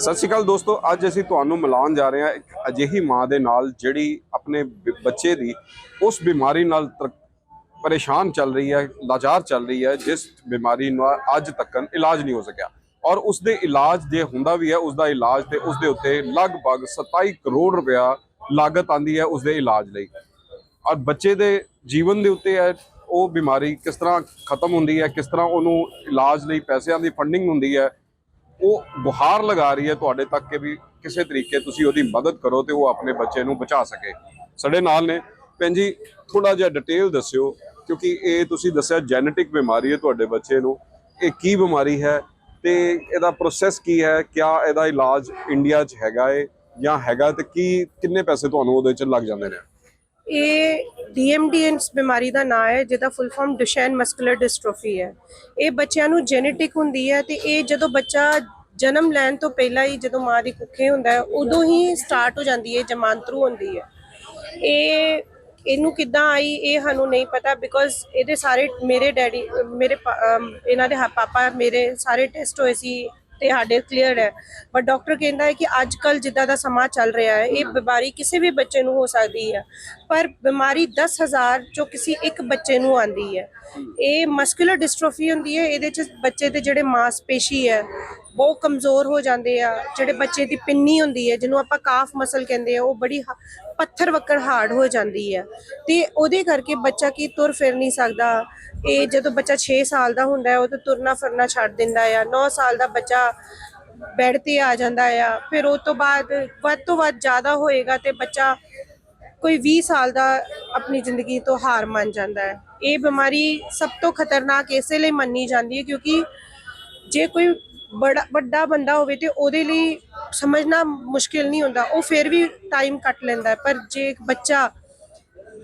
ਸਤਿ ਸ਼੍ਰੀ ਅਕਾਲ ਦੋਸਤੋ, ਅੱਜ ਅਸੀਂ ਤੁਹਾਨੂੰ ਮਿਲਾਉਣ ਜਾ ਰਹੇ ਹਾਂ ਇੱਕ ਅਜਿਹੀ ਮਾਂ ਦੇ ਨਾਲ ਜਿਹੜੀ ਆਪਣੇ ਬ- ਬੱਚੇ ਦੀ ਉਸ ਬਿਮਾਰੀ ਨਾਲ ਤਰ- ਪਰੇਸ਼ਾਨ ਚੱਲ ਰਹੀ ਹੈ, ਲਾਚਾਰ ਚੱਲ ਰਹੀ ਹੈ, ਜਿਸ ਬਿਮਾਰੀ ਨਾਲ ਅੱਜ ਤੱਕ ਇਲਾਜ ਨਹੀਂ ਹੋ ਸਕਿਆ। ਔਰ ਉਸ ਦੇ ਇਲਾਜ ਜੇ ਹੁੰਦਾ ਵੀ ਹੈ ਉਸ ਦਾ ਇਲਾਜ ਤੇ ਉਸ ਦੇ ਉੱਤੇ ਲਗਭਗ 27 ਕਰੋੜ ਰੁਪਇਆ ਲਾਗਤ ਆਂਦੀ ਹੈ ਉਸ ਦੇ ਇਲਾਜ ਲਈ। ਔਰ ਬੱਚੇ ਦੇ ਜੀਵਨ ਦੇ ਉੱਤੇ ਹੈ, ਉਹ ਬਿਮਾਰੀ ਕਿਸ ਤਰ੍ਹਾਂ ਖਤਮ ਹੁੰਦੀ ਹੈ, ਕਿਸ ਤਰ੍ਹਾਂ ਉਹਨੂੰ ਇਲਾਜ ਲਈ ਪੈਸਿਆਂ ਦੀ ਫੰਡਿੰਗ ਹੁੰਦੀ ਹੈ ਉਹ ਗੁਹਾਰ ਲਗਾ ਰਹੀ ਹੈ ਤੁਹਾਡੇ ਤੱਕ ਕਿ ਵੀ ਕਿਸੇ ਤਰੀਕੇ ਤੁਸੀਂ ਉਹਦੀ ਮਦਦ ਕਰੋ ਤੇ ਉਹ ਆਪਣੇ ਬੱਚੇ ਨੂੰ ਬਚਾ ਸਕੇ। ਸਾਡੇ ਨਾਲ ਨੇ। ਭੈਣ ਜੀ ਥੋੜਾ ਜਿਹਾ ਡਿਟੇਲ ਦੱਸਿਓ, ਕਿਉਂਕਿ ਇਹ ਤੁਸੀਂ ਦੱਸਿਆ ਜੈਨੇਟਿਕ ਬਿਮਾਰੀ ਹੈ ਤੁਹਾਡੇ ਬੱਚੇ ਨੂੰ। ਇਹ ਕੀ ਬਿਮਾਰੀ ਹੈ ਤੇ ਇਹਦਾ ਪ੍ਰੋਸੈਸ ਕੀ ਹੈ? ਕਿਆ ਇਹਦਾ ਇਲਾਜ ਇੰਡੀਆ 'ਚ ਹੈਗਾ ਏ ਜਾਂ ਹੈਗਾ ਤੇ ਕੀ, ਕਿੰਨੇ ਪੈਸੇ ਤੁਹਾਨੂੰ ਉਹਦੇ 'ਚ ਲੱਗ ਜਾਂਦੇ ਨੇ? ਇਹ ਡੀਐਮਡੀਐਨਸ ਬਿਮਾਰੀ ਦਾ ਨਾਂ ਹੈ, ਜਿਹਦਾ ਫੁੱਲ ਫਾਰਮ ਡੁਸ਼ੈਨ ਮਸਕੂਲਰ ਡਿਸਟ੍ਰੋਫੀ ਹੈ। ਇਹ ਬੱਚਿਆਂ ਨੂੰ ਜੈਨੇਟਿਕ ਹੁੰਦੀ ਹੈ ਤੇ ਇਹ ਜਦੋਂ ਬੱਚਾ ਜਨਮ ਲੈਣ ਤੋਂ ਪਹਿਲਾਂ ਹੀ ਜਦੋਂ ਮਾਂ ਦੀ ਕੁੱਖੇ ਹੁੰਦਾ ਹੈ, ਉਦੋਂ ਹੀ ਸਟਾਰਟ ਹੋ ਜਾਂਦੀ ਹੈ ਜਮਾਂਤਰੂ ਹੁੰਦੀ ਹੈ। ਇਹ, ਇਹਨੂੰ ਕਿੱਦਾਂ ਆਈ, ਇਹ ਸਾਨੂੰ ਨਹੀਂ ਪਤਾ ਬਿਕੋਜ਼ ਇਹਦੇ ਸਾਰੇ ਮੇਰੇ ਡੈਡੀ, ਮੇਰੇ ਪਾ- ਇਹਨਾਂ ਦੇ ਹਾ- ਪਾਪਾ ਮੇਰੇ ਸਾਰੇ ਟੈਸਟ ਹੋਏ ਸੀ ਤੇ ਸਾਡੇ ਕਲੀਅਰ ਹੈ। ਪਰ ਡਾਕਟਰ ਕਹਿੰਦਾ ਹੈ ਕਿ ਅੱਜ ਕੱਲ ਜਿੱਦਾਂ ਦਾ ਸਮਾਂ ਚੱਲ ਰਿਹਾ ਹੈ, ਇਹ ਬਿਮਾਰੀ ਕਿਸੇ ਵੀ ਬੱਚੇ ਨੂੰ ਹੋ ਸਕਦੀ ਹੈ। ਪਰ ਬਿਮਾਰੀ 10000 ਚੋਂ ਕਿਸੇ ਇੱਕ ਬੱਚੇ ਨੂੰ ਆਂਦੀ ਹੈ। ਇਹ ਮਸਕੂਲਰ ਡਿਸਟ੍ਰੋਫੀ ਹੁੰਦੀ ਹੈ। ਇਹਦੇ ਚ ਬੱਚੇ ਦੇ ਜਿਹੜੇ ਮਾਸਪੇਸ਼ੀ ਹੈ, ਬਹੁਤ ਕਮਜ਼ੋਰ ਹੋ ਜਾਂਦੇ ਆ। ਜਿਹੜੇ ਬੱਚੇ ਦੀ ਪਿੰਨੀ ਹੁੰਦੀ ਹੈ, ਜਿਹਨੂੰ ਆਪਾਂ ਕਾਫ ਮਸਲ ਕਹਿੰਦੇ ਆ, ਉਹ ਬੜੀ ਹ- ਪੱਥਰ ਵੱਕਰ ਹਾਰਡ ਹੋ ਜਾਂਦੀ ਹੈ। ਤੇ ਉਹਦੇ ਕਰਕੇ ਬੱਚਾ ਕੀ ਤੁਰ ਫਿਰ ਨਹੀਂ ਸਕਦਾ। ਇਹ ਜਦੋਂ ਬੱਚਾ 6 ਸਾਲ ਦਾ ਹੁੰਦਾ ਹੈ, ਉਹ ਤਾਂ ਤੁਰਨਾ ਫਿਰਨਾ ਛੱਡ ਦਿੰਦਾ ਆ। 9 ਸਾਲ ਦਾ ਬੱਚਾ ਬੈੱਡ ਤੇ ਆ ਜਾਂਦਾ ਆ। ਫਿਰ ਉਹ ਤੋਂ ਬਾਅਦ ਵੱਧ ਤੋਂ ਵੱਧ ਜ਼ਿਆਦਾ ਹੋਏਗਾ ਤੇ ਬੱਚਾ ਕੋਈ 20 ਸਾਲ ਦਾ ਆਪਣੀ ਜ਼ਿੰਦਗੀ ਤੋਂ ਹਾਰ ਮੰਨ ਜਾਂਦਾ ਹੈ। ਇਹ ਬਿਮਾਰੀ ਸਭ ਤੋਂ ਖਤਰਨਾਕ ਇਸੇ ਲਈ ਮੰਨੀ ਜਾਂਦੀ ਹੈ ਕਿਉਂਕਿ ਜੇ ਕੋਈ ਬੜਾ ਵੱਡਾ ਬੰਦਾ ਹੋਵੇ ਤੇ ਉਹਦੇ ਲਈ ਸਮਝਣਾ ਮੁਸ਼ਕਿਲ ਨਹੀਂ ਹੁੰਦਾ, ਉਹ ਫਿਰ ਵੀ ਟਾਈਮ ਕੱਟ ਲੈਂਦਾ ਪਰ ਜੇ ਇੱਕ ਬੱਚਾ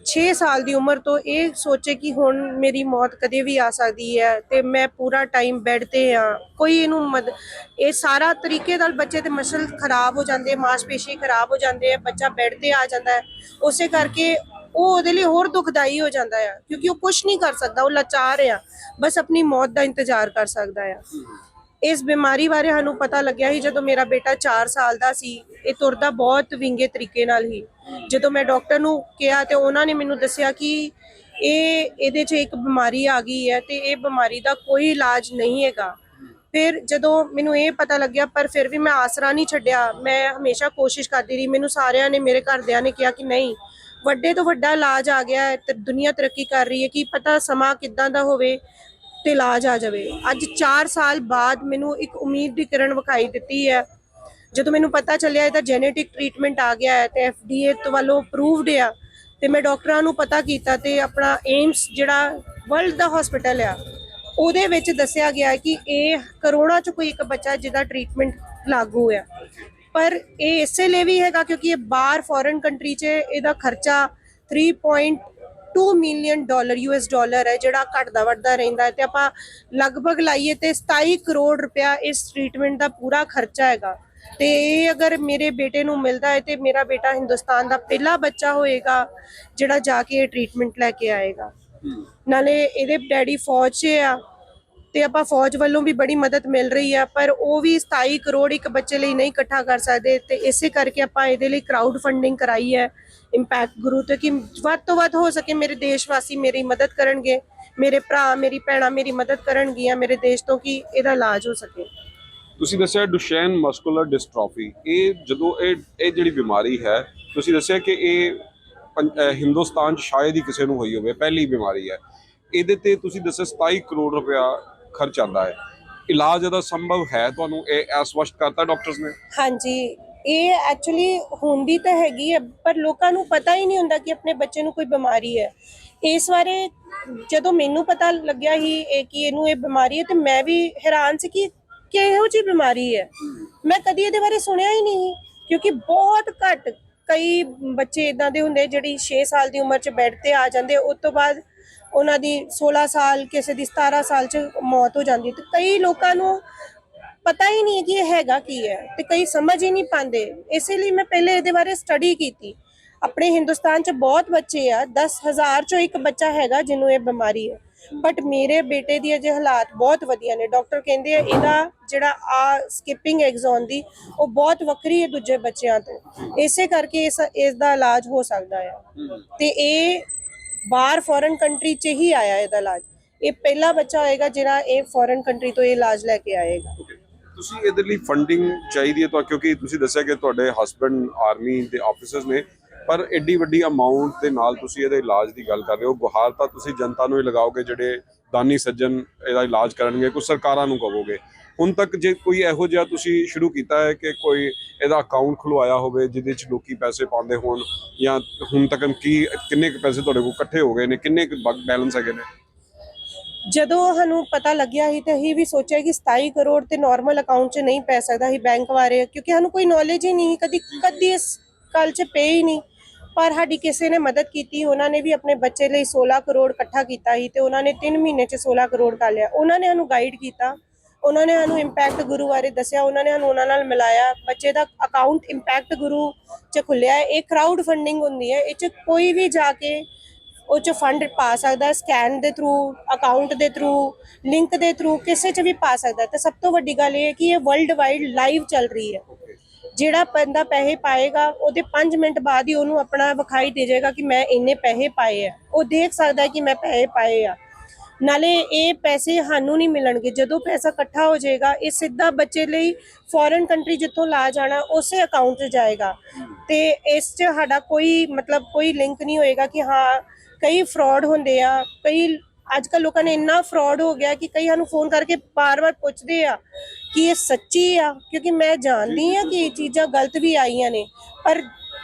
6 ਸਾਲ ਦੀ ਉਮਰ ਤੋਂ ਇਹ ਸੋਚੇ ਕਿ ਹੁਣ ਮੇਰੀ ਮੌਤ ਕਦੇ ਵੀ ਆ ਸਕਦੀ ਹੈ ਤੇ ਮੈਂ ਪੂਰਾ ਟਾਈਮ ਬੈੱਡ ਤੇ ਆ ਕੋਈ ਇਹਨੂੰ ਮਦ ਇਹ ਸਾਰਾ ਤਰੀਕੇ ਨਾਲ ਬੱਚੇ ਦੇ ਮਸਲ ਖਰਾਬ ਹੋ ਜਾਂਦੇ ਆ, ਮਾਸਪੇਸ਼ੀ ਖਰਾਬ ਹੋ ਜਾਂਦੇ ਆ ਬੱਚਾ ਬੈੱਡ ਤੇ ਆ ਜਾਂਦਾ ਹੈ। ਉਸੇ ਕਰਕੇ ਉਹ ਉਹਦੇ ਲਈ ਹੋਰ ਦੁਖਦਾਈ ਹੋ ਜਾਂਦਾ ਆ ਕਿਉਂਕਿ ਉਹ ਕੁਝ ਨਹੀਂ ਕਰ ਸਕਦਾ ਉਹ ਲਾਚਾਰ ਆ ਬਸ ਆਪਣੀ ਮੌਤ ਦਾ ਇੰਤਜ਼ਾਰ ਕਰ ਸਕਦਾ ਆ। ਇਸ ਬਿਮਾਰੀ ਬਾਰੇ ਸਾਨੂੰ ਪਤਾ ਲੱਗਿਆ ਸੀ ਜਦੋਂ ਮੇਰਾ ਬੇਟਾ 4 ਸਾਲ ਦਾ ਸੀ, ਇਹ ਤੁਰਦਾ ਬਹੁਤ ਵਿੰਗੇ ਤਰੀਕੇ ਨਾਲ ਹੀ ਜਦੋਂ ਮੈਂ ਡਾਕਟਰ ਨੂੰ ਕਿਹਾ ਤੇ ਉਹਨਾਂ ਨੇ ਮੈਨੂੰ ਦੱਸਿਆ ਕਿ ਇਹ, ਇਹਦੇ 'ਚ ਇੱਕ ਬਿਮਾਰੀ ਆ ਗਈ ਹੈ ਤੇ ਇਹ ਬਿਮਾਰੀ ਦਾ ਕੋਈ ਇਲਾਜ ਨਹੀਂ ਹੈਗਾ। ਫਿਰ ਜਦੋਂ ਮੈਨੂੰ ਇਹ ਪਤਾ ਲੱਗਿਆ, ਪਰ ਫਿਰ ਵੀ ਮੈਂ ਆਸਰਾ ਨਹੀਂ ਛੱਡਿਆ। ਮੈਂ ਹਮੇਸ਼ਾ ਕੋਸ਼ਿਸ਼ ਕਰਦੀ ਰਹੀ। ਮੈਨੂੰ ਸਾਰਿਆਂ ਨੇ, ਮੇਰੇ ਘਰਦਿਆਂ ਨੇ ਕਿਹਾ ਕਿ ਨਹੀਂ, ਵੱਡੇ ਤੋਂ ਵੱਡਾ ਇਲਾਜ ਆ ਗਿਆ ਹੈ ਤੇ ਦੁਨੀਆ ਤਰੱਕੀ ਕਰ ਰਹੀ ਹੈ ਕਿ ਪਤਾ ਸਮਾਂ ਕਿੱਦਾਂ ਦਾ ਹੋਵੇ। ਤੇ ਇਲਾਜ ਆ ਜਾਵੇ। ਅੱਜ 4 ਸਾਲ ਬਾਅਦ ਮੈਨੂੰ ਇੱਕ ਉਮੀਦ ਦੀ ਕਿਰਨ ਵਿਖਾਈ ਦਿੱਤੀ ਹੈ। ਜਦੋਂ ਮੈਨੂੰ ਪਤਾ ਚੱਲਿਆ ਇਹਦਾ ਜੈਨੇਟਿਕ ਟ੍ਰੀਟਮੈਂਟ ਆ ਗਿਆ ਹੈ ਤੇ ਐਫਡੀਏ ਤੋਂ ਵੱਲੋਂ ਅਪਰੂਵਡ ਆ, ਤੇ ਮੈਂ ਡਾਕਟਰਾਂ ਨੂੰ ਪਤਾ ਕੀਤਾ ਤੇ ਆਪਣਾ ਏਮਸ ਜਿਹੜਾ ਵਰਲਡ ਦਾ ਹਸਪੀਟਲ ਆ, ਉਹਦੇ ਵਿੱਚ ਦੱਸਿਆ ਗਿਆ ਕਿ ਇਹ ਕਰੋਨਾ ਚ ਕੋਈ ਇੱਕ ਬੱਚਾ ਜਿਹਦਾ ਟ੍ਰੀਟਮੈਂਟ ਲਾਗੂ ਆ। ਪਰ ਇਹ ਇਸੇ ਲਈ ਵੀ ਹੈਗਾ ਕਿਉਂਕਿ ਇਹ ਬਾਹਰ ਫੋਰਨ ਕੰਟਰੀ 'ਚ ਇਹਦਾ ਖਰਚਾ 3.2 ਮਿਲੀਅਨ ਡਾਲਰ ਯੂਐਸ ਡਾਲਰ ਹੈ ਜਿਹੜਾ ਘਟਦਾ ਵੱਧਦਾ ਰਹਿੰਦਾ ਹੈ ਤੇ ਆਪਾਂ ਲਗਭਗ ਲਾਈਏ ਤੇ 27 ਕਰੋੜ ਰੁਪਇਆ ਇਸ ਟ੍ਰੀਟਮੈਂਟ ਦਾ ਪੂਰਾ ਖਰਚਾ ਹੈਗਾ। ਤੇ ਇਹ ਅਗਰ ਮੇਰੇ ਬੇਟੇ ਨੂੰ ਮਿਲਦਾ ਹੈ ਤੇ ਮੇਰਾ ਬੇਟਾ ਹਿੰਦੁਸਤਾਨ ਦਾ ਪਹਿਲਾ ਬੱਚਾ ਹੋਏਗਾ ਜਿਹੜਾ ਜਾ ਕੇ ਇਹ ਟ੍ਰੀਟਮੈਂਟ ਲੈ ਕੇ ਆਏਗਾ। ਨਾਲੇ ਇਹਦੇ ਡੈਡੀ ਫੌਜ 'ਚ ਆ ਤੇ ਆਪਾਂ ਫੌਜ ਵੱਲੋਂ ਵੀ ਬੜੀ ਮਦਦ ਮਿਲ ਰਹੀ ਆ ਪਰ ਉਹ ਵੀ 27 ਕਰੋੜ ਇੱਕ ਬੱਚੇ ਲਈ ਨਹੀਂ ਇਕੱਠਾ ਕਰ ਸਕਦੇ ਤੇ ਇਸੇ ਕਰਕੇ ਆਪਾਂ ਇਹਦੇ ਲਈ ਕਰਾਊਡ ਫੰਡਿੰਗ ਕਰਾਈ ਹੈ। ਇੰਪੈਕਟ ਗੁਰੂ ਤੇ ਕਿ ਵੱਧ ਤੋਂ ਵੱਧ ਹੋ ਸਕੇ ਮੇਰੇ ਦੇਸ਼ ਵਾਸੀ ਮੇਰੀ ਮਦਦ ਕਰਨਗੇ ਮੇਰੇ ਭਰਾ ਮੇਰੀ ਭੈਣਾਂ ਮੇਰੀ ਮਦਦ ਕਰਨਗੀਆਂ ਮੇਰੇ ਦੇਸ਼ ਤੋਂ ਕਿ ਇਹਦਾ ਇਲਾਜ ਹੋ ਸਕੇ। ਤੁਸੀਂ ਦੱਸਿਆ ਡੁਸ਼ੈਨ ਮਸਕੂਲਰ ਡਿਸਟ੍ਰੋਫੀ ਇਹ ਜਦੋਂ ਇਹ ਇਹ ਜਿਹੜੀ ਬਿਮਾਰੀ ਹੈ ਤੁਸੀਂ ਦੱਸਿਆ ਕਿ ਇਹ ਹਿੰਦੁਸਤਾਨ 'ਚ ਸ਼ਾਇਦ ਹੀ ਕਿਸੇ ਨੂੰ ਹੋਈ ਹੋਵੇ ਪਹਿਲੀ ਬਿਮਾਰੀ ਹੈ। ਇਹਦੇ ਤੇ ਤੁਸੀਂ ਦੱਸਿਆ 27 ਕਰੋੜ ਰੁਪਇਆ ਖਰਚ ਆਂਦਾ ਹੈ। ਇਲਾਜ ਇਹਦਾ ਸੰਭਵ ਹੈ ਤੁਹਾਨੂੰ ਇਹ ਅਸਪਸ਼ਟ ਕਰਤਾ ਡਾਕਟਰਸ ਨੇ? ਹਾਂਜੀ ਇਹ ਐਕਚੁਅਲੀ ਹੁੰਦੀ ਤਾਂ ਹੈਗੀ ਹੈ, ਪਰ ਲੋਕਾਂ ਨੂੰ ਪਤਾ ਹੀ ਨਹੀਂ ਹੁੰਦਾ ਕਿ ਆਪਣੇ ਬੱਚੇ ਨੂੰ ਕੋਈ ਬਿਮਾਰੀ ਹੈ। ਇਸ ਬਾਰੇ ਜਦੋਂ ਮੈਨੂੰ ਪਤਾ ਲੱਗਿਆ ਹੀ ਇਹ ਕਿ ਇਹਨੂੰ ਇਹ ਬਿਮਾਰੀ ਹੈ, ਤੇ ਮੈਂ ਵੀ ਹੈਰਾਨ ਸੀ ਕਿ ਕਿਹੋ ਜਿਹੀ ਬਿਮਾਰੀ ਹੈ। ਮੈਂ ਕਦੀ ਇਹਦੇ ਬਾਰੇ ਸੁਣਿਆ ਹੀ ਨਹੀਂ, ਕਿਉਂਕਿ ਬਹੁਤ ਘੱਟ ਕਈ ਬੱਚੇ ਇਦਾਂ ਦੇ ਹੁੰਦੇ ਜਿਹੜੀ 6 ਸਾਲ ਦੀ ਉਮਰ 'ਚ ਬੈੱਡ ਤੇ ਆ ਜਾਂਦੇ ਉਸ ਤੋਂ ਬਾਅਦ ਉਹਨਾਂ ਦੀ 16 ਸਾਲ, ਕਿਸੇ ਦੀ 17 ਸਾਲ 'ਚ ਮੌਤ ਹੋ ਜਾਂਦੀ ਤੇ ਕਈ ਲੋਕਾਂ ਨੂੰ ਪਤਾ ਹੀ ਨਹੀਂ ਹੈ ਕਿ ਇਹ ਹੈਗਾ ਕੀ ਹੈ ਤੇ ਕਈ ਸਮਝ ਹੀ ਨਹੀਂ ਪਾਉਂਦੇ। ਇਸੇ ਲਈ ਮੈਂ ਪਹਿਲੇ ਇਹਦੇ ਬਾਰੇ ਸਟੱਡੀ ਕੀਤੀ। ਆਪਣੇ ਹਿੰਦੁਸਤਾਨ 'ਚ ਬਹੁਤ ਬੱਚੇ ਆ 10000 ਚੋਂ ਇੱਕ ਬੱਚਾ ਹੈਗਾ ਜਿਹਨੂੰ ਇਹ ਬਿਮਾਰੀ ਹੈ। ਬਟ ਮੇਰੇ ਬੇਟੇ ਦੀ ਅਜੇ ਹਾਲਾਤ ਬਹੁਤ ਵਧੀਆ ਨੇ। ਡਾਕਟਰ ਕਹਿੰਦੇ ਆ ਇਹਦਾ ਜਿਹੜਾ ਆ ਸਕਿਪਿੰਗ ਐਗਜ਼ੋਨ ਦੀ, ਉਹ ਬਹੁਤ ਵੱਖਰੀ ਹੈ ਦੂਜੇ ਬੱਚਿਆਂ ਤੋਂ। ਇਸੇ ਕਰਕੇ ਇਸ ਇਸ ਦਾ ਇਲਾਜ ਹੋ ਸਕਦਾ ਆ। ਤੇ ਇਹ ਬਾਹਰ ਫੋਰਨ ਕੰਟਰੀ 'ਚ ਹੀ ਆਇਆ ਇਹਦਾ ਇਲਾਜ। ਇਹ ਪਹਿਲਾ ਬੱਚਾ ਹੋਏਗਾ ਜਿਹੜਾ ਇਹ ਫੋਰਨ ਕੰਟਰੀ ਤੋਂ ਇਹ ਇਲਾਜ ਲੈ ਕੇ ਆਏਗਾ। ਤੁਸੀਂ ਇਹਦੇ ਲਈ ਫੰਡਿੰਗ ਚਾਹੀਦੀ ਹੈ ਤਾਂ ਕਿਉਂਕਿ ਤੁਸੀਂ ਦੱਸਿਆ ਕਿ ਤੁਹਾਡੇ ਹਸਬੰਡ ਆਰਮੀ ਦੇ ਆਫੀਸਰਸ ਨੇ, ਪਰ ਐਡੀ ਵੱਡੀ ਅਮਾਉਂਟ ਦੇ ਨਾਲ ਤੁਸੀਂ ਇਹਦੇ ਇਲਾਜ ਦੀ ਗੱਲ ਕਰ ਰਹੇ ਹੋ। ਗੁਹਾਰ ਤਾਂ ਤੁਸੀਂ ਜਨਤਾ ਨੂੰ ਹੀ ਲਗਾਓਗੇ, ਜਿਹੜੇ ਦਾਨੀ ਸੱਜਣ ਇਹਦਾ ਇਲਾਜ ਕਰਨਗੇ ਕੁਝ ਸਰਕਾਰਾਂ ਨੂੰ ਕਹੋਗੇ। ਹੁਣ ਤੱਕ ਜੇ ਕੋਈ ਇਹੋ ਜਿਹਾ ਤੁਸੀਂ ਸ਼ੁਰੂ ਕੀਤਾ ਹੈ ਕਿ ਕੋਈ ਇਹਦਾ ਅਕਾਊਂਟ ਖੁਲਵਾਇਆ ਹੋਵੇ, ਜਿਹਦੇ ਚ ਲੋਕੀ ਪੈਸੇ ਪਾਉਂਦੇ ਹੋਣ ਜਾਂ ਹੁਣ ਤੱਕ ਕੀ, ਕਿੰਨੇ ਕੁ ਪੈਸੇ ਤੁਹਾਡੇ ਕੋਲ ਇਕੱਠੇ ਹੋ ਗਏ ਨੇ, ਕਿੰਨੇ ਕੁ ਬੈਲੈਂਸ ਹੈਗੇ ਨੇ? ਜਦੋਂ ਸਾਨੂੰ ਪਤਾ ਲੱਗਿਆ ਸੀ ਤੇ ਅਸੀਂ ਵੀ ਸੋਚਿਆ ਕਿ 27 ਕਰੋੜ ਤੇ ਨਾਰਮਲ ਅਕਾਊਂਟ 'ਚ ਨਹੀਂ ਪੈ ਸਕਦਾ ਸੀ ਬੈਂਕ ਬਾਰੇ, ਕਿਉਂਕਿ ਸਾਨੂੰ ਕੋਈ ਨੌਲੇਜ ਹੀ ਨਹੀਂ ਕਦੀ ਕਦੀ ਇਸ ਗੱਲ 'ਚ ਪਏ ਹੀ ਨਹੀਂ। ਪਰ ਸਾਡੀ ਕਿਸੇ ਨੇ ਮਦਦ ਕੀਤੀ, ਉਹਨਾਂ ਨੇ ਵੀ ਆਪਣੇ ਬੱਚੇ ਲਈ 16 ਕਰੋੜ ਇਕੱਠਾ ਕੀਤਾ ਸੀ ਤੇ ਉਹਨਾਂ ਨੇ 3 ਮਹੀਨੇ 'ਚ 16 ਕਰੋੜ ਕਰ ਲਿਆ। ਉਹਨਾਂ ਨੇ ਸਾਨੂੰ ਗਾਈਡ ਕੀਤਾ, ਉਹਨਾਂ ਨੇ ਸਾਨੂੰ ਇੰਪੈਕਟ ਗੁਰੂ ਬਾਰੇ ਦੱਸਿਆ, ਉਹਨਾਂ ਨੇ ਸਾਨੂੰ ਉਹਨਾਂ ਨਾਲ ਮਿਲਾਇਆ। ਬੱਚੇ ਦਾ ਅਕਾਊਂਟ ਇੰਪੈਕਟ ਗੁਰੂ 'ਚ ਖੁੱਲਿਆ ਇਹ ਕਰਾਊਡ ਫੰਡਿੰਗ ਹੁੰਦੀ ਹੈ, ਇਹ 'ਚ ਕੋਈ ਵੀ ਜਾ ਕੇ ਉਹ ਚ ਫੰਡ ਪਾ ਸਕਦਾ ਸਕੈਨ ਦੇ ਥਰੂ ਅਕਾਊਂਟ ਦੇ ਥਰੂ ਲਿੰਕ ਦੇ ਥਰੂ ਕਿਸੇ ਚ ਵੀ ਪਾ ਸਕਦਾ। ਤੇ ਸਭ ਤੋਂ ਵੱਡੀ ਗੱਲ ਇਹ ਹੈ ਕਿ ਇਹ ਵਰਲਡ ਵਾਈਡ ਲਾਈਵ ਚੱਲ ਰਹੀ ਹੈ। ਜਿਹੜਾ ਬੰਦਾ ਪੈਸੇ ਪਾਏਗਾ, ਉਹਦੇ 5 ਮਿੰਟ ਬਾਅਦ ਹੀ ਉਹਨੂੰ ਆਪਣਾ ਵਿਖਾਈ ਦੇ ਜਾਏਗਾ ਕਿ ਮੈਂ ਇੰਨੇ ਪੈਸੇ ਪਾਏ ਆ। ਉਹ ਦੇਖ ਸਕਦਾ ਕਿ ਮੈਂ ਪੈਸੇ ਪਾਏ ਆ। ਨਾਲੇ ਇਹ ਪੈਸੇ ਸਾਨੂੰ ਨਹੀਂ ਮਿਲਣਗੇ। ਜਦੋਂ ਪੈਸਾ ਇਕੱਠਾ ਹੋ ਜਾਏਗਾ, ਇਹ ਸਿੱਧਾ ਬੱਚੇ ਲਈ ਫੋਰਨ ਕੰਟਰੀ ਜਿੱਥੋਂ ਲਾ ਜਾਣਾ, ਉਸੇ ਅਕਾਊਂਟ 'ਚ ਜਾਏਗਾ। ਤੇ ਇਸ 'ਚ ਸਾਡਾ ਕੋਈ ਮਤਲਬ ਕੋਈ ਲਿੰਕ ਨਹੀਂ ਹੋਏਗਾ ਕਿ ਹਾਂ ਕਈ ਫਰਾਡ ਹੁੰਦੇ ਆ, ਕਈ ਅੱਜ ਕੱਲ ਲੋਕਾਂ ਨੇ ਇੰਨਾ ਫਰਾਡ ਹੋ ਗਿਆ ਕਿ ਕਈ ਸਾਨੂੰ ਫੋਨ ਕਰਕੇ ਬਾਰ-ਬਾਰ ਪੁੱਛਦੇ ਆ ਕਿ ਇਹ ਸੱਚੀ ਆ, ਕਿਉਂਕਿ ਮੈਂ ਜਾਣਦੀ ਆ ਕਿ ਇਹ ਚੀਜ਼ਾਂ ਗਲਤ ਵੀ ਆਈਆਂ ਨੇ, ਪਰ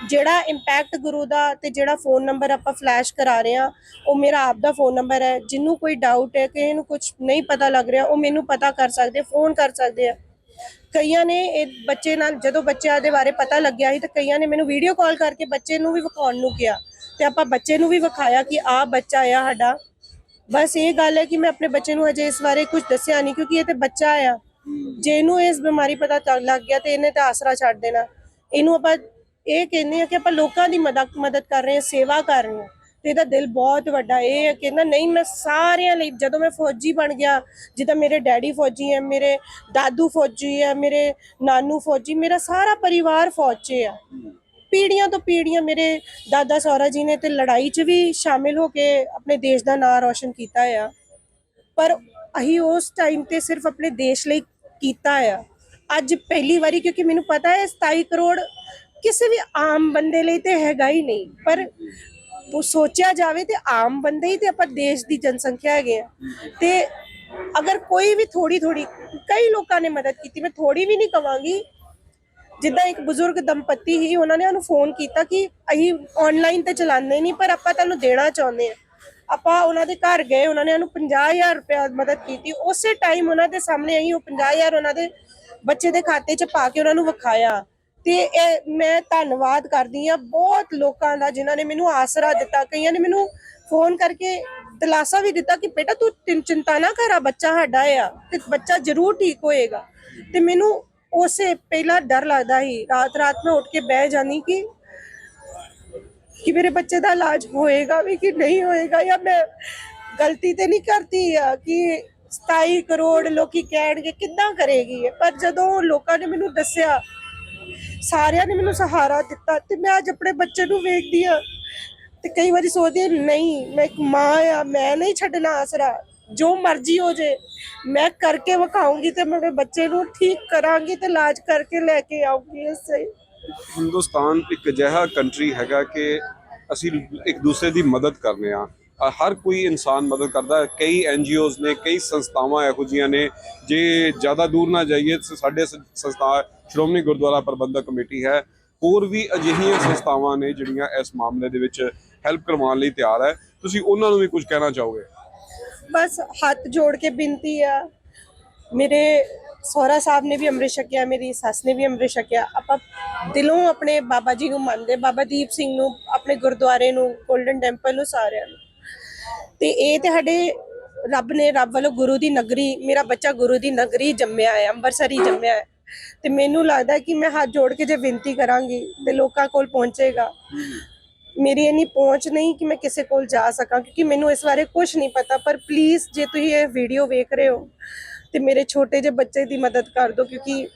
ਜਿਹੜਾ ਇੰਪੈਕਟ ਗੁਰੂ ਦਾ ਤੇ ਜਿਹੜਾ ਫੋਨ ਨੰਬਰ ਆਪਾਂ ਫਲੈਸ਼ ਕਰਾ ਰਹੇ ਆ, ਉਹ ਮੇਰਾ ਆਪ ਦਾ ਫੋਨ ਨੰਬਰ ਹੈ ਜਿੰਨੂੰ ਕੋਈ ਡਾਊਟ ਹੈ, ਕਿਸੇ ਨੂੰ ਕੁਝ ਨਹੀਂ ਪਤਾ ਲੱਗ ਰਿਹਾ, ਉਹ ਮੈਨੂੰ ਪਤਾ ਕਰ ਸਕਦੇ ਫੋਨ ਕਰ ਸਕਦੇ ਆ। ਕਈਆਂ ਨੇ ਇਹ ਬੱਚੇ ਨਾਲ ਜਦੋਂ ਬੱਚਿਆਂ ਦੇ ਬਾਰੇ ਪਤਾ ਲੱਗਿਆ ਸੀ, ਤਾਂ ਕਈਆਂ ਨੇ ਮੈਨੂੰ ਵੀਡੀਓ ਕਾਲ ਕਰਕੇ ਬੱਚੇ ਨੂੰ ਵੀ ਵਿਖਾਉਣ ਨੂੰ ਕਿਹਾ। ਤੇ ਆਪਾਂ ਬੱਚੇ ਨੂੰ ਵੀ ਵਿਖਾਇਆ ਕਿ ਆਹ ਬੱਚਾ ਆ ਸਾਡਾ। ਬਸ ਇਹ ਗੱਲ ਹੈ ਕਿ ਮੈਂ ਆਪਣੇ ਬੱਚੇ ਨੂੰ ਹਜੇ ਇਸ ਬਾਰੇ ਕੁਝ ਦੱਸਿਆ ਨਹੀਂ, ਕਿਉਂਕਿ ਇਹ ਤੇ ਬੱਚਾ ਆ। ਜੇ ਇਹਨੂੰ ਇਸ ਬਿਮਾਰੀ ਪਤਾ ਚੱਲ ਲੱਗ ਗਿਆ ਤੇ ਇਹਨੇ ਤਾਂ ਆਸਰਾ ਛੱਡ ਦੇਣਾ। ਇਹਨੂੰ ਆਪਾਂ ਇਹ ਕਹਿੰਦੇ ਆ ਕਿ ਆਪਾਂ ਲੋਕਾਂ ਦੀ ਮਦਦ ਮਦਦ ਕਰ ਰਹੇ ਹਾਂ, ਸੇਵਾ ਕਰ ਰਹੇ ਹਾਂ। ਤੇ ਇਹਦਾ ਦਿਲ ਬਹੁਤ ਵੱਡਾ, ਇਹ ਹੈ ਕਹਿੰਦਾ ਨਹੀਂ, ਮੈਂ ਸਾਰਿਆਂ ਲਈ, ਜਦੋਂ ਮੈਂ ਫੌਜੀ ਬਣ ਗਿਆ, ਜਿੱਦਾਂ ਮੇਰੇ ਡੈਡੀ ਫੌਜੀ ਹੈ, ਮੇਰੇ ਦਾਦੂ ਫੌਜੀ ਹੈ, ਮੇਰੇ ਨਾਨੂ ਫੌਜੀ, ਮੇਰਾ ਸਾਰਾ ਪਰਿਵਾਰ ਫੌਜ 'ਚ ਆ। ਪੀੜੀਆਂ ਤੋਂ ਪੀੜ੍ਹੀਆਂ ਮੇਰੇ ਦਾਦਾ ਸਹੁਰਾ ਜੀ ਨੇ ਤੇ ਲੜਾਈ 'ਚ ਵੀ ਸ਼ਾਮਿਲ ਹੋ ਕੇ ਆਪਣੇ ਦੇਸ਼ ਦਾ ਨਾਮ ਰੌਸ਼ਨ ਕੀਤਾ ਆ। ਪਰ ਅਸੀਂ ਉਸ ਟਾਈਮ ਤੇ ਸਿਰਫ ਆਪਣੇ ਦੇਸ਼ ਲਈ ਕੀਤਾ ਆ। ਅੱਜ ਪਹਿਲੀ ਵਾਰੀ ਕਿਉਂਕਿ ਮੈਨੂੰ ਪਤਾ ਹੈ 27 ਕਰੋੜ ਕਿਸੇ ਵੀ ਆਮ ਬੰਦੇ ਲਈ ਤੇ ਹੈਗਾ ਹੀ ਨਹੀਂ। ਪਰ ਉਹ ਸੋਚਿਆ ਜਾਵੇ ਤੇ ਆਮ ਬੰਦੇ ਹੀ ਤੇ ਆਪਾਂ ਦੇਸ਼ ਦੀ ਜਨਸੰਖਿਆ ਹੈਗੇ ਆ। ਤੇ ਅਗਰ ਕੋਈ ਵੀ ਥੋੜੀ ਥੋੜੀ ਕਈ ਲੋਕਾਂ ਨੇ ਮਦਦ ਕੀਤੀ, ਮੈਂ ਥੋੜੀ ਵੀ ਨਹੀਂ ਕਵਾਂਗੀ ਜਿੱਦਾਂ ਇੱਕ ਬਜ਼ੁਰਗ ਦੰਪਤੀ ਹੀ ਉਹਨਾਂ ਨੇ ਉਹਨੂੰ ਫੋਨ ਕੀਤਾ ਕਿ ਅਸੀਂ ਆਨਲਾਈਨ ਤੇ ਚਲਾਉਂਦੇ ਨਹੀਂ, ਪਰ ਆਪਾਂ ਤੁਹਾਨੂੰ ਦੇਣਾ ਚਾਹੁੰਦੇ ਆ ਆਪਾਂ ਉਹਨਾਂ ਦੇ ਘਰ ਗਏ, ਉਹਨਾਂ ਨੇ ਉਹਨੂੰ 50000 ਰੁਪਏ ਮਦਦ ਕੀਤੀ। ਉਸੇ ਟਾਈਮ ਉਹਨਾਂ ਦੇ ਸਾਹਮਣੇ ਅਸੀਂ ਉਹ 50000 ਉਹਨਾਂ ਦੇ ਬੱਚੇ ਦੇ ਖਾਤੇ 'ਚ ਪਾ ਕੇ ਉਹਨਾਂ ਨੂੰ ਵਿਖਾਇਆ। ਤੇ ਇਹ ਮੈਂ ਧੰਨਵਾਦ ਕਰਦੀ ਆ ਬਹੁਤ ਲੋਕਾਂ ਦਾ ਜਿਨ੍ਹਾਂ ਨੇ ਮੈਨੂੰ ਆਸਰਾ ਦਿੱਤਾ। ਕਈਆਂ ਨੇ ਮੈਨੂੰ ਫੋਨ ਕਰਕੇ ਦਿਲਾਸਾ ਵੀ ਦਿੱਤਾ ਕਿ ਬੇਟਾ ਤੂੰ ਚਿੰਤਾ ਨਾ ਕਰ ਆ ਬੱਚਾ ਸਾਡਾ ਆ ਤੇ ਬੱਚਾ ਜ਼ਰੂਰ ਠੀਕ ਹੋਏਗਾ। ਤੇ ਮੈਨੂੰ ਉਸੇ ਪਹਿਲਾਂ ਡਰ ਲੱਗਦਾ ਸੀ ਰਾਤ ਰਾਤ ਮੈਂ ਉੱਠ ਕੇ ਬਹਿ ਜਾਂਦੀ ਕਿ ਕਿ ਮੇਰੇ ਬੱਚੇ ਦਾ ਇਲਾਜ ਹੋਏਗਾ ਵੀ ਕਿ ਨਹੀਂ ਹੋਏਗਾ ਜਾਂ ਮੈਂ ਗਲਤੀ ਤੇ ਨਹੀਂ ਕਰਦੀ ਆ ਕਿ 27 ਕਰੋੜ ਲੋਕੀ ਕਹਿਣਗੇ ਕਿੱਦਾਂ ਕਰੇਗੀ ਇਹ? ਪਰ ਜਦੋਂ ਲੋਕਾਂ ਨੇ ਮੈਨੂੰ ਦੱਸਿਆ ਸਾਰਿਆਂ ਨੇ ਮੈਨੂੰ ਸਹਾਰਾ ਦਿੱਤਾ ਤੇ ਮੈਂ ਅੱਜ ਆਪਣੇ ਬੱਚੇ ਨੂੰ ਵੇਖਦੀ ਆ ਤੇ ਕਈ ਵਾਰੀ ਸੋਚਦੀ ਹਾਂ, ਨਹੀਂ ਮੈਂ ਇੱਕ ਮਾਂ ਆ ਮੈਂ ਨਹੀਂ ਛੱਡਣਾ ਆਸਰਾ ਜੋ ਮਰਜ਼ੀ ਹੋ ਜੇ, ਮੈਂ ਕਰਕੇ ਵਿਖਾਉਂਗੀ ਤੇ ਮੇਰੇ ਬੱਚੇ ਨੂੰ ਠੀਕ ਕਰਾਂਗੀ ਤੇ ਇਲਾਜ ਕਰਕੇ ਲੈ ਕੇ ਆਉਂਗੀ ਇਸੇ। ਹਿੰਦੁਸਤਾਨ ਇੱਕ ਅਜਿਹਾ ਕੰਟਰੀ ਹੈਗਾ ਕਿ ਅਸੀਂ ਇੱਕ ਦੂਸਰੇ ਦੀ ਮਦਦ ਕਰਨੇ ਆ। ਹਰ ਕੋਈ ਇਨਸਾਨ ਮਦਦ ਕਰਦਾ ਹੈ। ਕਈ ਐਨਜੀਓਜ਼ ਨੇ, ਕਈ ਸੰਸਥਾਵਾਂ ਇਹੋ ਜਿਹੀਆਂ ਨੇ। ਜੇ ਜ਼ਿਆਦਾ ਦੂਰ ਨਾ ਜਾਈਏ ਸਾਡੇ ਸੰਸਥਾ, ਸ਼੍ਰੋਮਣੀ ਗੁਰਦੁਆਰਾ ਪ੍ਰਬੰਧਕ ਕਮੇਟੀ ਹੈ। ਹੋਰ ਵੀ ਅਜਿਹੀਆਂ ਸੰਸਥਾਵਾਂ ਨੇ ਜਿਹੜੀਆਂ ਇਸ ਮਾਮਲੇ ਦੇ ਵਿੱਚ ਹੈਲਪ ਕਰਵਾਉਣ ਲਈ ਤਿਆਰ ਹੈ। ਤੁਸੀਂ ਉਹਨਾਂ ਨੂੰ ਵੀ ਕੁਝ ਕਹਿਣਾ ਚਾਹੋਗੇ? ਬਸ ਹੱਥ ਜੋੜ ਕੇ ਬੇਨਤੀ ਆ। ਮੇਰੇ ਸਹੁਰਾ ਸਾਹਿਬ ਨੇ ਵੀ ਅੰਮ੍ਰਿਤ ਛਕਿਆ ਮੇਰੀ ਸੱਸ ਨੇ ਵੀ ਅੰਮ੍ਰਿਤ ਛਕਿਆ ਆਪਾਂ ਦਿਲੋਂ ਆਪਣੇ ਬਾਬਾ ਜੀ ਨੂੰ ਮੰਨਦੇ, ਬਾਬਾ ਦੀਪ ਸਿੰਘ ਨੂੰ, ਆਪਣੇ ਗੁਰਦੁਆਰੇ ਨੂੰ 골ਡਨ ਟੈਂਪਲ ਨੂੰ ਸਾਰਿਆਂ ਨੂੰ। ਤੇ ਇਹ ਤੇ ਸਾਡੇ ਰੱਬ ਨੇ, ਰੱਬ ਵੱਲੋਂ ਗੁਰੂ ਦੀ ਨਗਰੀ, ਮੇਰਾ ਬੱਚਾ ਗੁਰੂ ਦੀ ਨਗਰੀ ਜੰਮਿਆ ਹੈ, ਅੰਮ੍ਰਿਤਸਰ ਹੀ ਜੰਮਿਆ ਹੈ। ਤੇ ਮੈਨੂੰ ਲੱਗਦਾ ਕਿ ਮੈਂ ਹੱਥ ਜੋੜ ਕੇ ਜੇ ਬੇਨਤੀ ਕਰਾਂਗੀ ਤੇ ਲੋਕਾਂ ਕੋਲ ਪਹੁੰਚੇਗਾ। ਮੇਰੀ ਇੰਨੀ ਪਹੁੰਚ ਨਹੀਂ ਕਿ ਮੈਂ ਕਿਸੇ ਕੋਲ ਜਾ ਸਕਾਂ, ਕਿਉਂਕਿ ਮੈਨੂੰ ਇਸ ਬਾਰੇ ਕੁਝ ਨਹੀਂ ਪਤਾ। ਪਰ ਪਲੀਜ਼ ਜੇ ਤੁਸੀਂ ਇਹ ਵੀਡੀਓ ਵੇਖ ਰਹੇ ਹੋ, ਤੇ ਮੇਰੇ ਛੋਟੇ ਜਿਹੇ ਬੱਚੇ ਦੀ ਮਦਦ ਕਰ ਦਿਓ, ਕਿਉਂਕਿ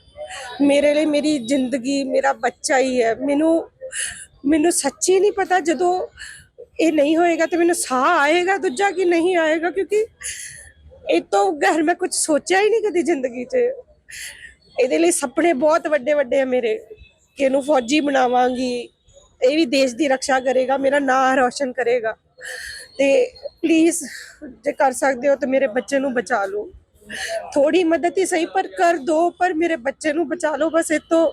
ਮੇਰੇ ਲਈ ਮੇਰੀ ਜ਼ਿੰਦਗੀ, ਮੇਰਾ ਬੱਚਾ ਹੀ ਹੈ। ਮੈਨੂੰ ਮੈਨੂੰ ਸੱਚੀ ਨਹੀਂ ਪਤਾ ਜਦੋਂ ਇਹ ਨਹੀਂ ਹੋਏਗਾ ਤੇ ਮੈਨੂੰ ਸਾਹ ਆਏਗਾ ਦੂਜਾ ਕਿ ਨਹੀਂ ਆਏਗਾ, ਕਿਉਂਕਿ ਇਹ ਤੋਂ ਘਰ ਮੈਂ ਕੁਝ ਸੋਚਿਆ ਹੀ ਨਹੀਂ ਕਦੀ ਜ਼ਿੰਦਗੀ 'ਚ। ਇਹਦੇ ਲਈ ਸੁਪਨੇ ਬਹੁਤ ਵੱਡੇ ਵੱਡੇ ਆ ਮੇਰੇ, ਕਿ ਇਹਨੂੰ ਫੌਜੀ ਬਣਾਵਾਂਗੀ ਇਹ ਵੀ ਦੇਸ਼ ਦੀ ਰੱਖਿਆ ਕਰੇਗਾ, ਮੇਰਾ ਨਾਂ ਰੌਸ਼ਨ ਕਰੇਗਾ। ਤੇ ਪਲੀਜ਼ ਜੇ ਕਰ ਸਕਦੇ ਹੋ ਤਾਂ ਮੇਰੇ ਬੱਚੇ ਨੂੰ ਬਚਾ ਲਓ। ਥੋੜੀ ਮਦਦ ਹੀ ਸਹੀ ਪਰ ਕਰ ਦੋ, ਪਰ ਮੇਰੇ ਬੱਚੇ ਨੂੰ ਬਚਾ ਲਓ। ਬਸ ਇਹ ਤੋਂ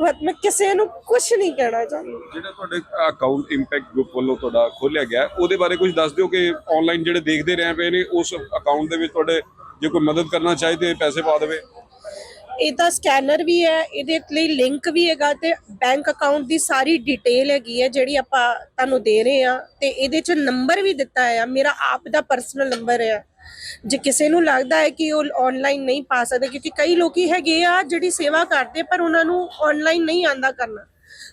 ਵੱਧ ਮੈਂ ਕਿਸੇ ਨੂੰ ਕੁਝ ਨਹੀਂ ਕਹਿਣਾ ਚਾਹੁੰਦੀ। ਜਿਹੜਾ ਤੁਹਾਡੇ ਅਕਾਊਂਟ ਇੰਪੈਕਟ ਗਰੁੱਪ ਵੱਲੋਂ ਤੁਹਾਡਾ ਖੋਲਿਆ ਗਿਆ, ਉਹਦੇ ਬਾਰੇ ਕੁਝ ਦੱਸ ਦਿਓ ਕਿ ਆਨਲਾਈਨ ਜਿਹੜੇ ਦੇਖਦੇ ਰਹੇ ਪਏ ਨੇ, ਉਸ ਅਕਾਊਂਟ ਦੇ ਵਿੱਚ ਤੁਹਾਡੇ ਜੇ ਕੋਈ ਮਦਦ ਕਰਨਾ ਚਾਹੇ ਤੇ ਪੈਸੇ ਪਾ ਦੇਵੇ। ਇਹਦਾ ਸਕੈਨਰ ਵੀ ਹੈ, ਇਹਦੇ ਲਈ ਲਿੰਕ ਵੀ ਹੈਗਾ ਤੇ ਬੈਂਕ ਅਕਾਊਂਟ ਦੀ ਸਾਰੀ ਡਿਟੇਲ ਹੈਗੀ ਹੈ ਜਿਹੜੀ ਆਪਾਂ ਤੁਹਾਨੂੰ ਦੇ ਰਹੇ ਆ ਤੇ ਇਹਦੇ ਚ ਨੰਬਰ ਵੀ ਦਿੱਤਾ ਹੈ ਮੇਰਾ ਆਪ ਦਾ ਪਰਸਨਲ ਨੰਬਰ ਹੈ। ਜੇ ਕਿਸੇ ਨੂੰ ਲੱਗਦਾ ਹੈ ਕਿ ਉਹ ਆਨਲਾਈਨ ਨਹੀਂ ਪਾ ਸਕਦੇ, ਕਿਉਂਕਿ ਕਈ ਲੋਕੀ ਹੈਗੇ ਆ ਜਿਹੜੀ ਸੇਵਾ ਕਰਦੇ ਪਰ ਉਹਨਾਂ ਨੂੰ ਆਨਲਾਈਨ ਨਹੀਂ ਆਂਦਾ ਕਰਨਾ।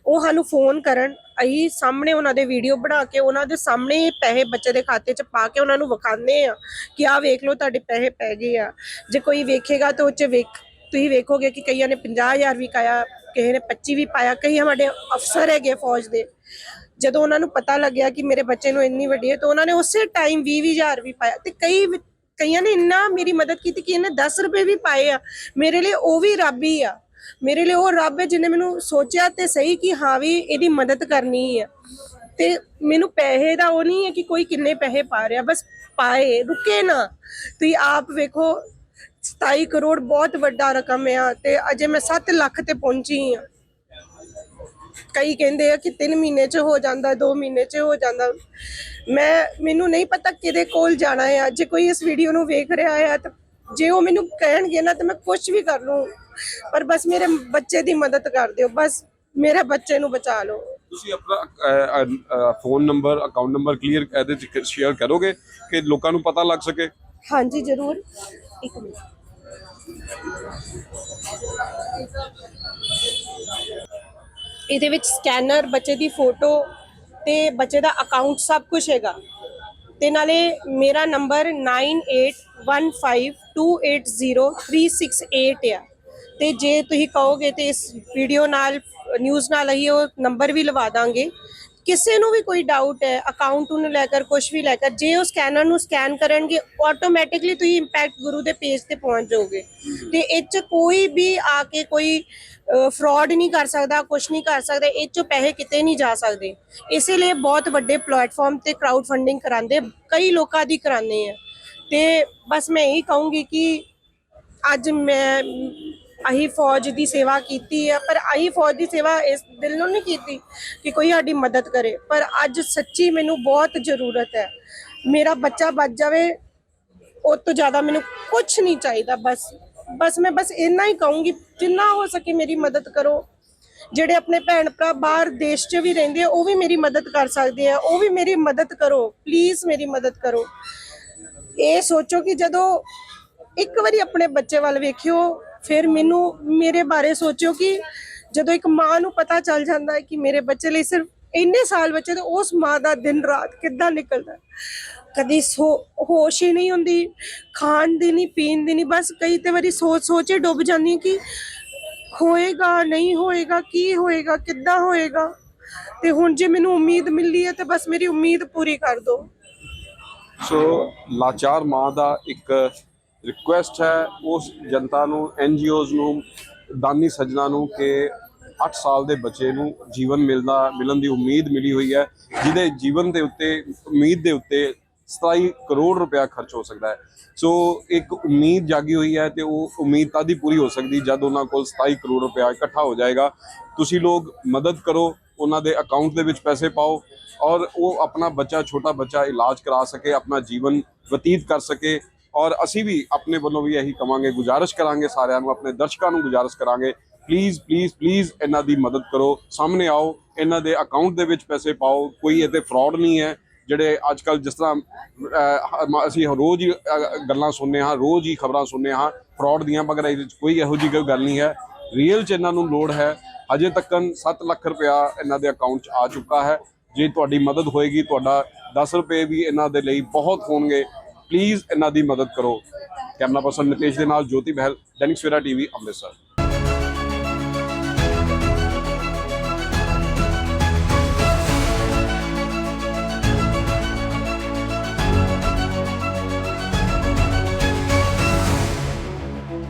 ਉਹ ਸਾਨੂੰ ਫੋਨ ਕਰਨ, ਅਸੀਂ ਸਾਹਮਣੇ ਉਹਨਾਂ ਦੇ ਵੀਡੀਓ ਬਣਾ ਕੇ, ਉਹਨਾਂ ਦੇ ਸਾਹਮਣੇ ਪੈਸੇ ਬੱਚੇ ਦੇ ਖਾਤੇ 'ਚ ਪਾ ਕੇ ਉਹਨਾਂ ਨੂੰ ਵਿਖਾਉਂਦੇ ਆ ਕਿ ਆਹ ਵੇਖ ਲਓ ਤੁਹਾਡੇ ਪੈਸੇ ਪੈ ਗਏ ਆ। ਜੇ ਕੋਈ ਵੇਖੇਗਾ ਤਾਂ ਉਹ 'ਚ ਵੇਖ ਤੁਸੀਂ ਵੇਖੋਗੇ ਕਿ ਕਈਆਂ ਨੇ 50000 ਵੀ ਪਾਇਆ ਕਿਸੇ ਨੇ 25 ਵੀ ਪਾਇਆ, ਕਈ ਸਾਡੇ ਅਫਸਰ ਹੈਗੇ ਫੌਜ ਦੇ। ਜਦੋਂ ਉਹਨਾਂ ਨੂੰ ਪਤਾ ਲੱਗਿਆ ਕਿ ਮੇਰੇ ਬੱਚੇ ਨੂੰ ਇੰਨੀ ਵੱਡੀ ਹੈ, ਤਾਂ ਉਹਨਾਂ ਨੇ ਉਸੇ ਟਾਈਮ 20000 ਵੀ ਪਾਇਆ। ਤੇ ਕਈ ਕਈਆਂ ਨੇ ਇੰਨਾ ਮੇਰੀ ਮਦਦ ਕੀਤੀ ਕਿ ਇਹਨੇ 10 ਰੁਪਏ ਵੀ ਪਾਏ ਆ। ਮੇਰੇ ਲਈ ਉਹ ਵੀ ਰੱਬ ਹੀ ਆ। ਮੇਰੇ ਲਈ ਉਹ ਰੱਬ ਹੈ ਜਿਹਨੇ ਮੈਨੂੰ ਸੋਚਿਆ ਤੇ ਸਹੀ ਕਿ ਹਾਂ ਵੀ ਇਹਦੀ ਮਦਦ ਕਰਨੀ ਹੈ ਤੇ ਮੈਨੂੰ ਪੈਸੇ ਦਾ ਉਹ ਨਹੀਂ ਹੈ ਕਿ ਕੋਈ ਕਿੰਨੇ ਪੈਸੇ ਪਾ ਰਿਹਾ, ਬਸ ਪਾਏ, ਰੁਕੇ ਨਾ। ਤੁਸੀਂ ਆਪ ਵੇਖੋ 27 ਕਰੋੜ ਬਹੁਤ ਵੱਡਾ ਰਕਮ ਆ ਤੇ ਅਜੇ ਮੈਂ 7 ਲੱਖ ਤੇ ਪਹੁੰਚੀ ਆ। ਕਈ ਕਹਿੰਦੇ ਆ ਕਿ 3 ਮਹੀਨੇ ਚ ਹੋ ਜਾਂਦਾ 2 ਮਹੀਨੇ ਚ ਹੋ ਜਾਂਦਾ। ਮੈਂ ਮੈਨੂੰ ਨਹੀਂ ਪਤਾ ਕਿਹਦੇ ਕੋਲ ਜਾਣਾ ਹੈ ਜੇ ਕੋਈ ਇਸ ਵੀਡੀਓ ਨੂੰ ਵੇਖ ਰਿਹਾ ਹੈ ਤਾਂ ਜੇ ਉਹ ਮੈਨੂੰ ਕਹਿਣਗੇ ਨਾ ਤਾਂ ਮੈਂ ਕੁਝ ਵੀ ਕਰ ਲੂੰ ਪਰ ਬਸ ਮੇਰੇ ਬੱਚੇ ਦੀ ਮਦਦ ਕਰ ਦਿਓ। ਬਸ ਮੇਰੇ ਬੱਚੇ ਨੂੰ ਬਚਾ ਲਓ। ਤੁਸੀਂ ਆਪਣਾ phone number account number clear ਇਹਦੇ ਚ ਸ਼ੇਅਰ ਕਰੋਗੇ ਕਿ ਲੋਕਾਂ ਨੂੰ ਪਤਾ ਲੱਗ ਸਕੇ? ਹਾਂਜੀ ਜ਼ਰੂਰ। ਇੱਕ ਮਿੰਟ। ਇਹਦੇ ਵਿੱਚ ਸਕੈਨਰ ਬੱਚੇ ਦੀ ਫੋਟੋ ਤੇ ਬੱਚੇ ਦਾ ਅਕਾਊਂਟ ਸਭ ਕੁਝ ਹੈਗਾ। ਤੇ ਨਾਲੇ ਮੇਰਾ ਨੰਬਰ 9815280368 ਆ। ਤੇ ਜੇ ਤੁਸੀਂ ਕਹੋਗੇ ਤੇ ਇਸ ਵੀਡੀਓ ਨਾਲ ਨਿਊਜ਼ ਨਾਲ ਅਸੀਂ ਉਹ ਨੰਬਰ ਵੀ ਲਵਾ ਦਾਂਗੇ। ਕਿਸੇ ਨੂੰ ਵੀ ਕੋਈ ਡਾਊਟ ਹੈ ਅਕਾਊਂਟ ਨੂੰ ਲੈ ਕੇ ਕੁਝ ਵੀ ਲੈ ਕੇ ਜੇ ਉਹ ਸਕੈਨਰ ਨੂੰ ਸਕੈਨ ਕਰਨਗੇ ਆਟੋਮੈਟਿਕਲੀ ਤੁਸੀਂ ਇੰਪੈਕਟ ਗੁਰੂ ਦੇ ਪੇਜ ਤੇ ਪਹੁੰਚ ਜਾਓਗੇ। ਤੇ ਇਹ ਚ ਕੋਈ ਵੀ ਆ ਕੇ ਕੋਈ ਫਰਾਡ ਨਹੀਂ ਕਰ ਸਕਦਾ ਕੁਝ ਨਹੀਂ ਕਰ ਸਕਦਾ, ਇਹ ਚ ਪੈਸੇ ਕਿਤੇ ਨਹੀਂ ਜਾ ਸਕਦੇ। ਇਸੇ ਲਈ ਬਹੁਤ ਵੱਡੇ ਪਲੇਟਫਾਰਮ ਤੇ ਕਰਾਊਡ ਫੰਡਿੰਗ ਕਰਾਉਂਦੇ, ਕਈ ਲੋਕਾਂ ਦੀ ਕਰਾਉਂਦੇ ਆ। ਤੇ ਬਸ ਮੈਂ ਇਹੀ ਕਹੂੰਗੀ ਕਿ ਅੱਜ ਮੈਂ ਅਹੀ ਫੌਜ ਦੀ ਸੇਵਾ ਕੀਤੀ ਹੈ ਪਰ ਅਹੀ ਫੌਜ ਦੀ ਸੇਵਾ ਇਸ ਦਿਲ ਨੂੰ ਨਹੀਂ ਕੀਤੀ ਕਿ ਕੋਈ ਸਾਡੀ ਮਦਦ ਕਰੇ। ਪਰ ਅੱਜ ਸੱਚੀ ਮੈਨੂੰ ਬਹੁਤ ਜ਼ਰੂਰਤ ਹੈ। ਮੇਰਾ ਬੱਚਾ ਬਚ ਜਾਵੇ, ਉਹ ਤੋਂ ਜ਼ਿਆਦਾ ਮੈਨੂੰ ਕੁਝ ਨਹੀਂ ਚਾਹੀਦਾ, ਬਸ। ਬਸ ਮੈਂ ਬਸ ਇੰਨਾ ਹੀ ਕਹੂੰਗੀ, ਜਿੰਨਾ ਹੋ ਸਕੇ ਮੇਰੀ ਮਦਦ ਕਰੋ। ਜਿਹੜੇ ਆਪਣੇ ਭੈਣ ਭਰਾ ਬਾਹਰ ਦੇਸ਼ 'ਚ ਵੀ ਰਹਿੰਦੇ ਆ, ਉਹ ਵੀ ਮੇਰੀ ਮਦਦ ਕਰ ਸਕਦੇ ਆ, ਉਹ ਵੀ ਮੇਰੀ ਮਦਦ ਕਰੋ। ਪਲੀਜ਼ ਮੇਰੀ ਮਦਦ ਕਰੋ। ਇਹ ਸੋਚੋ ਕਿ ਜਦੋਂ ਇੱਕ ਵਾਰੀ ਆਪਣੇ ਬੱਚੇ ਵੱਲ ਵੇਖਿਓ ਫਿਰ ਮੈਨੂੰ, ਮੇਰੇ ਬਾਰੇ ਸੋਚਿਓ ਕਿ ਜਦੋਂ ਇੱਕ ਮਾਂ ਨੂੰ ਪਤਾ ਚੱਲ ਜਾਂਦਾ ਹੈ ਕਿ ਮੇਰੇ ਬੱਚੇ ਲਈ ਸਿਰਫ ਇੰਨੇ ਸਾਲ ਬੱਚੇ ਤੇ ਉਸ ਮਾਂ ਦਾ ਦਿਨ ਰਾਤ ਕਿੱਦਾਂ ਨਿਕਲਦਾ। ਕਦੀ ਸੋ, ਹੋਸ਼ ਹੀ ਨਹੀਂ ਹੁੰਦੀ, ਖਾਣ ਦੀ ਨਹੀਂ, ਪੀਣ ਦੀ ਨਹੀਂ, ਬਸ ਕਈ ਤੇ ਵਾਰੀ ਸੋਚ ਸੋਚ ਹੀ ਡੁੱਬ ਜਾਂਦੀ ਕਿ ਹੋਏਗਾ, ਨਹੀਂ ਹੋਏਗਾ, ਕੀ ਹੋਏਗਾ, ਕਿੱਦਾਂ ਹੋਏਗਾ। ਤੇ ਹੁਣ ਜੇ ਮੈਨੂੰ ਉਮੀਦ ਮਿਲੀ ਹੈ ਤੇ ਬਸ ਮੇਰੀ ਉਮੀਦ ਪੂਰੀ ਕਰ ਦਿਓ। ਸੋ ਲਾਚਾਰ ਮਾਂ ਦਾ ਇੱਕ ਰਿਕੁਐਸਟ ਹੈ ਉਸ ਜਨਤਾ ਨੂੰ ਐਨਜੀਓਜ਼ ਨੂੰ, ਦਾਨੀ ਸੱਜਣਾ ਨੂੰ ਕਿ 8 ਸਾਲ ਦੇ ਬੱਚੇ ਨੂੰ ਜੀਵਨ ਮਿਲਦਾ, ਮਿਲਣ ਦੀ ਉਮੀਦ ਮਿਲੀ ਹੋਈ ਹੈ, ਜਿਹਦੇ ਜੀਵਨ ਦੇ ਉੱਤੇ, ਉਮੀਦ ਦੇ ਉੱਤੇ 27 ਕਰੋੜ ਰੁਪਇਆ ਖਰਚ ਹੋ ਸਕਦਾ ਹੈ। ਸੋ ਇੱਕ ਉਮੀਦ ਜਾਗੀ ਹੋਈ ਹੈ ਤੇ ਉਹ ਉਮੀਦ ਤਦ ਹੀ ਪੂਰੀ ਹੋ ਸਕਦੀ ਜਦ ਉਹਨਾਂ ਕੋਲ 27 ਕਰੋੜ ਰੁਪਇਆ ਇਕੱਠਾ ਹੋ ਜਾਏਗਾ। ਤੁਸੀਂ ਲੋਕ ਮਦਦ ਕਰੋ, ਉਹਨਾਂ ਦੇ ਅਕਾਊਂਟ ਦੇ ਵਿੱਚ ਪੈਸੇ ਪਾਓ ਔਰ ਉਹ ਆਪਣਾ ਬੱਚਾ, ਛੋਟਾ ਬੱਚਾ ਇਲਾਜ ਕਰਾ ਸਕੇ, ਆਪਣਾ ਜੀਵਨ ਬਤੀਤ ਕਰ ਸਕੇ। ਔਰ ਅਸੀਂ ਵੀ ਆਪਣੇ ਵੱਲੋਂ ਵੀ ਇਹੀ ਕਵਾਂਗੇ, ਗੁਜ਼ਾਰਿਸ਼ ਕਰਾਂਗੇ ਸਾਰਿਆਂ ਨੂੰ, ਆਪਣੇ ਦਰਸ਼ਕਾਂ ਨੂੰ ਗੁਜ਼ਾਰਿਸ਼ ਕਰਾਂਗੇ। ਪਲੀਜ਼ ਪਲੀਜ਼ ਪਲੀਜ਼ ਇਹਨਾਂ ਦੀ ਮਦਦ ਕਰੋ, ਸਾਹਮਣੇ ਆਓ, ਇਹਨਾਂ ਦੇ ਅਕਾਊਂਟ ਦੇ ਵਿੱਚ ਪੈਸੇ ਪਾਓ, ਕੋਈ ਇਹਦੇ ਫਰਾਡ ਨਹੀਂ ਹੈ। ਜਿਹੜੇ ਅੱਜ ਕੱਲ ਜਿਸ ਤਰ੍ਹਾਂ ਅਸੀਂ ਰੋਜ਼ ਹੀ ਗੱਲਾਂ ਸੁਣਨੇ ਹਾਂ, ਰੋਜ਼ ਹੀ ਖਬਰਾਂ ਸੁਣਨੇ ਹਾਂ ਫਰਾਡ ਦੀਆਂ, ਮਗਰ ਇਹਦੇ ਵਿੱਚ ਕੋਈ ਇਹੋ ਜਿਹੀ ਕੋਈ ਗੱਲ ਨਹੀਂ ਹੈ। ਰੀਅਲ ਚ ਇਹਨਾਂ ਨੂੰ ਲੋੜ ਹੈ। ਅਜੇ ਤੱਕਨ 7 ਲੱਖ ਰੁਪਇਆ ਇਹਨਾਂ ਦੇ ਅਕਾਊਂਟ 'ਚ ਆ ਚੁੱਕਾ ਹੈ। ਜੇ ਤੁਹਾਡੀ ਮਦਦ ਹੋਏਗੀ, ਤੁਹਾਡਾ 10 ਰੁਪਏ ਵੀ ਇਹਨਾਂ ਦੇ ਲਈ ਬਹੁਤ ਹੋਣਗੇ। ਪਲੀਜ਼ ਇਹਨਾਂ ਦੀ ਮਦਦ ਕਰੋ। ਕੈਮਰਾ ਪਰਸਨ ਨਿਤੇਸ਼ ਦੇ ਨਾਲ ਜੋਤੀ ਬਹਿਲ ਦੈਨਿਕ ਸਵੇਰਾ ਟੀਵੀ, ਅੰਮ੍ਰਿਤਸਰ।